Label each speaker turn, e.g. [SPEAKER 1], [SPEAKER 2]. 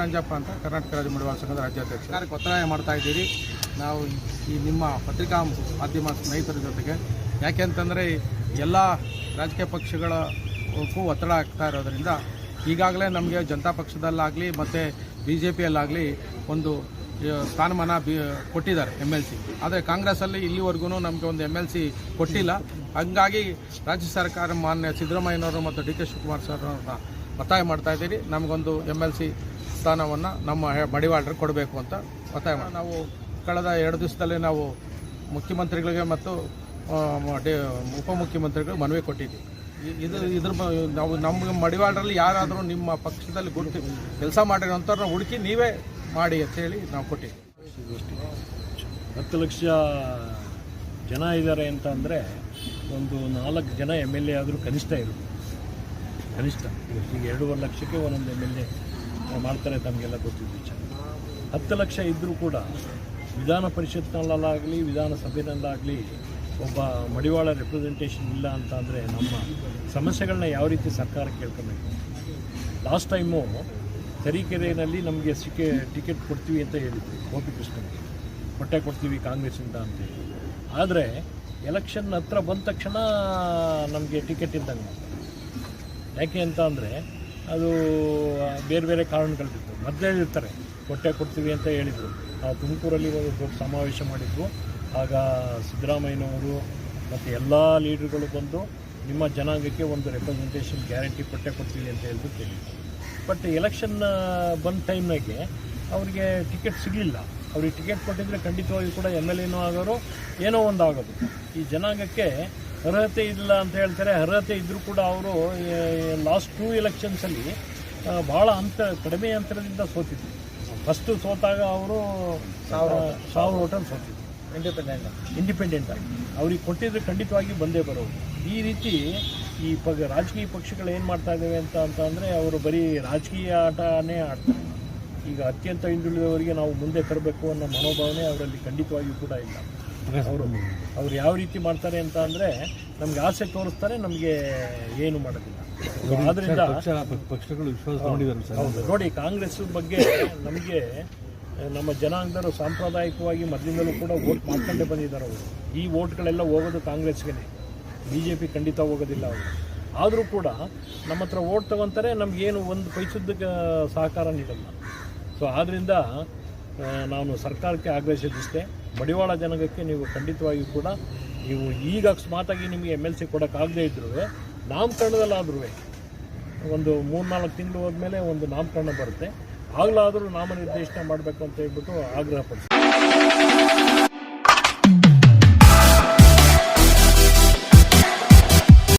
[SPEAKER 1] ರಾಜಪ್ಪ ಅಂತ ಕರ್ನಾಟಕ ರಾಜ್ಯ ಮಡಿವಾಳ ಸಂಘದ ರಾಜ್ಯಾಧ್ಯಕ್ಷ. ಸರ್ಕಾರಕ್ಕೆ ಒತ್ತಾಯ ಮಾಡ್ತಾ ಇದ್ದೀರಿ. ನಾವು ಈ ನಿಮ್ಮ ಪತ್ರಿಕಾ ಮಾಧ್ಯಮ ಸ್ನೇಹಿತರ ಜೊತೆಗೆ. ಯಾಕೆಂತಂದರೆ ಎಲ್ಲ ರಾಜಕೀಯ ಪಕ್ಷಗಳಕ್ಕೂ ಒತ್ತಡ ಆಗ್ತಾ ಇರೋದರಿಂದ ಈಗಾಗಲೇ ನಮಗೆ ಜನತಾ ಪಕ್ಷದಲ್ಲಾಗಲಿ ಮತ್ತು ಬಿ ಜೆ ಪಿಯಲ್ಲಾಗಲಿ ಒಂದು ಸ್ಥಾನಮಾನ ಬಿ, ಕೊಟ್ಟಿದ್ದಾರೆ ಎಂ ಎಲ್ ಸಿ. ಆದರೆ ಕಾಂಗ್ರೆಸ್ಸಲ್ಲಿ ಇಲ್ಲಿವರೆಗೂ ನಮಗೆ ಒಂದು ಎಂ ಎಲ್ ಸಿ ಕೊಟ್ಟಿಲ್ಲ. ಹಂಗಾಗಿ ರಾಜ್ಯ ಸರ್ಕಾರ ಮಾನ್ಯ ಸಿದ್ದರಾಮಯ್ಯನವರು ಮತ್ತು ಡಿ ಕೆ ಶಿವಕುಮಾರ್ ಸರ್ ಅವ್ರನ್ನ ಒತ್ತಾಯ ಮಾಡ್ತಾ ಇದ್ದೀರಿ. ನಮಗೊಂದು ಎಂ ಎಲ್ ಸಿ ಸ್ಥಾನವನ್ನು ನಮ್ಮ ಮಡಿವಾಳರು ಕೊಡಬೇಕು ಅಂತ ಒತ್ತಾಯ ಮಾಡಿ ನಾವು ಕಳೆದ ಎರಡು ದಿವಸದಲ್ಲಿ ನಾವು ಮುಖ್ಯಮಂತ್ರಿಗಳಿಗೆ ಮತ್ತು ಉಪಮುಖ್ಯಮಂತ್ರಿಗಳು ಮನವಿ ಕೊಟ್ಟಿದ್ದೀವಿ ಇದು, ಇದ್ರ ನಾವು ನಮ್ಮ ಮಡಿವಾಳರಲ್ಲಿ ಯಾರಾದರೂ ನಿಮ್ಮ ಪಕ್ಷದಲ್ಲಿ ಗುರುತಿ, ಕೆಲಸ ಮಾಡಿರೋಂಥವ್ರನ್ನ ಹುಡುಕಿ ನೀವೇ ಮಾಡಿ ಅಂತ ಹೇಳಿ ನಾವು ಕೊಟ್ಟಿದ್ದೀವಿ
[SPEAKER 2] ಹತ್ತು ಲಕ್ಷ ಜನ ಇದ್ದಾರೆ ಅಂತ ಅಂದರೆ ಒಂದು ನಾಲ್ಕು ಜನ ಎಂ ಎಲ್ ಎ ಆದರೂ ಕನಿಷ್ಠ ಇರುತ್ತೆ ಕನಿಷ್ಠ. ಈಗ ಎರಡೂವರೆ ಲಕ್ಷಕ್ಕೆ ಒಂದೊಂದು ಎಂ ಎಲ್ ಎ ಮಾಡ್ತಾರೆ ತಮಗೆಲ್ಲ ಗೊತ್ತಿದ್ದ ವಿಚಾರ ಹತ್ತು ಲಕ್ಷ ಇದ್ದರೂ ಕೂಡ ವಿಧಾನ ಪರಿಷತ್ನಲ್ಲಾಗಲಿ, ವಿಧಾನಸಭೆನಲ್ಲಾಗಲಿ ಒಬ್ಬ ಮಡಿವಾಳ ರೆಪ್ರೆಸೆಂಟೇಷನ್ ಇಲ್ಲ ಅಂತ ಅಂದರೆ ನಮ್ಮ ಸಮಸ್ಯೆಗಳನ್ನ ಯಾವ ರೀತಿ ಸರ್ಕಾರ ಕೇಳ್ಕೊಬೇಕು? ಲಾಸ್ಟ್ ಟೈಮು ತರೀಕೆರೆಯಲ್ಲಿ ನಮಗೆ ಸಿಕ್ಕೆ ಟಿಕೆಟ್ ಕೊಡ್ತೀವಿ ಅಂತ ಹೇಳಿದ್ರು ಪುಸ್ತಕ ಹೊಟ್ಟೆ ಕೊಡ್ತೀವಿ ಕಾಂಗ್ರೆಸ್ಸಿಂದ ಅಂತೇಳಿ ಆದರೆ ಎಲೆಕ್ಷನ್ ಹತ್ರ ಬಂದ ತಕ್ಷಣ ನಮಗೆ ಟಿಕೆಟ್ ಇದ್ದಂಗೆ ಯಾಕೆ ಅಂತ ಅಂದರೆ ಅದು ಬೇರೆ ಬೇರೆ ಕಾರಣಗಳಿತ್ತು ಮೊದಲೇ ಇರ್ತಾರೆ. ಹೊಟ್ಟೆ ಕೊಡ್ತೀವಿ ಅಂತ ಹೇಳಿದರು. ನಾವು ತುಮಕೂರಲ್ಲಿ ಒಂದು ದೊಡ್ಡ ಸಮಾವೇಶ ಮಾಡಿದ್ವು ಆಗ ಸಿದ್ದರಾಮಯ್ಯನವರು ಮತ್ತು ಎಲ್ಲ ಲೀಡ್ರುಗಳು ಬಂದು ನಿಮ್ಮ ಜನಾಂಗಕ್ಕೆ ಒಂದು ರೆಪ್ರೆಸೆಂಟೇಷನ್ ಗ್ಯಾರಂಟಿ ಕೊಟ್ಟೆ ಕೊಡ್ತೀವಿ ಅಂತ ಹೇಳಿದ್ರು ಕೇಳಿದ್ರು. ಬಟ್ ಎಲೆಕ್ಷನ್ ಬಂದ ಟೈಮ್ನಾಗೆ ಅವರಿಗೆ ಟಿಕೆಟ್ ಸಿಗಲಿಲ್ಲ. ಅವ್ರಿಗೆ ಟಿಕೆಟ್ ಕೊಟ್ಟಿದ್ರೆ ಖಂಡಿತವಾಗಿ ಕೂಡ ಎಂ ಎಲ್ ಎನೂ ಆಗೋರು, ಏನೋ ಒಂದು ಆಗೋದು ಈ ಜನಾಂಗಕ್ಕೆ ಅರ್ಹತೆ ಇಲ್ಲ ಅಂತ ಹೇಳ್ತಾರೆ. ಅರ್ಹತೆ ಇದ್ದರೂ ಕೂಡ ಅವರು ಲಾಸ್ಟ್ ಟೂ ಎಲೆಕ್ಷನ್ಸಲ್ಲಿ ಭಾಳ ಅಂತ ಕಡಿಮೆ ಅಂತರದಿಂದ ಸೋತಿದ್ರು. ಫಸ್ಟು ಸೋತಾಗ ಅವರು ಸಾವಿರ ಸಾವಿರ ಓಟಲ್ಲಿ ಸೋತಿದ್ರು. ಇಂಡಿಪೆಂಡೆಂಟ್ ಇಂಡಿಪೆಂಡೆಂಟ್ ಆಗಿ ಅವ್ರಿಗೆ ಕೊಟ್ಟಿದ್ರೆ ಖಂಡಿತವಾಗಿ ಬಂದೇ ಬರೋದು. ಈ ರೀತಿ ಈ ಪ ರಾಜಕೀಯ ಪಕ್ಷಗಳು ಏನು ಮಾಡ್ತಾ ಇದ್ದಾವೆ ಅಂತ ಅಂತ ಅಂದರೆ ಅವರು ಬರೀ ರಾಜಕೀಯ ಆಟನೇ ಆಡ್ತಾರೆ. ಈಗ ಅತ್ಯಂತ ಹಿಂದುಳಿದವರಿಗೆ ನಾವು ಮುಂದೆ ತರಬೇಕು ಅನ್ನೋ ಮನೋಭಾವನೆ ಅವರಲ್ಲಿ ಖಂಡಿತವಾಗಿಯೂ ಕೂಡ ಇಲ್ಲ. ಅವರು ಅವ್ರು ಯಾವ ರೀತಿ ಮಾಡ್ತಾರೆ ಅಂತ ಅಂದರೆ ನಮ್ಗೆ ಆಸೆ ತೋರಿಸ್ತಾರೆ ನಮಗೆ ಏನು ಮಾಡೋದಿಲ್ಲ. So ಆದ್ರಿಂದ
[SPEAKER 3] ಪಕ್ಷಗಳು ವಿಶ್ವಾಸ
[SPEAKER 2] ನೋಡಿ ಕಾಂಗ್ರೆಸ್ ಬಗ್ಗೆ ನಮಗೆ ನಮ್ಮ ಜನಾಂಗದವರು ಸಾಂಪ್ರದಾಯಿಕವಾಗಿ ಮೊದಲಿಂದಲೂ ಕೂಡ ವೋಟ್ ಮಾಡ್ಕೊಂಡೇ ಬಂದಿದ್ದಾರೆ ಅವರು. ಈ ವೋಟ್ಗಳೆಲ್ಲ ಹೋಗೋದು ಕಾಂಗ್ರೆಸ್ಗೆ ಬಿ ಜೆ ಪಿ ಖಂಡಿತ ಹೋಗೋದಿಲ್ಲ ಅವರು. ಆದರೂ ಕೂಡ ನಮ್ಮ ಹತ್ರ ವೋಟ್ ತಗೊತಾರೆ ನಮಗೇನು ಒಂದು ಪೈಸದ ಸಹಕಾರ ನೀಡಲ್ಲ. ಸೊ ಆದ್ದರಿಂದ ನಾನು ಸರ್ಕಾರಕ್ಕೆ ಆಗ್ರಹಿಸಿದ್ದಿಷ್ಟೇ ಮಡಿವಾಳ ಜನಾಂಗಕ್ಕೆ ನೀವು ಖಂಡಿತವಾಗಿಯೂ ಕೂಡ ನೀವು ಈಗ ಅಕಸ್ಮಾತಾಗಿ ನಿಮಗೆ ಎಂ ಎಲ್ ಸಿ ಕೊಡೋಕ್ಕಾಗದೇ ಇದ್ರೂ ನಾಮಕರಣದಲ್ಲಾದ್ರೂ ಒಂದು ಮೂರ್ನಾಲ್ಕು ತಿಂಗಳು ಹೋದ್ಮೇಲೆ ಒಂದು ನಾಮಕರಣ ಬರುತ್ತೆ. ಆಗಲಾದರೂ ನಾಮನಿರ್ದೇಶನ ಮಾಡಬೇಕು ಅಂತ ಹೇಳ್ಬಿಟ್ಟು ಆಗ್ರಹ ಪಡಿಸ್ತೀನಿ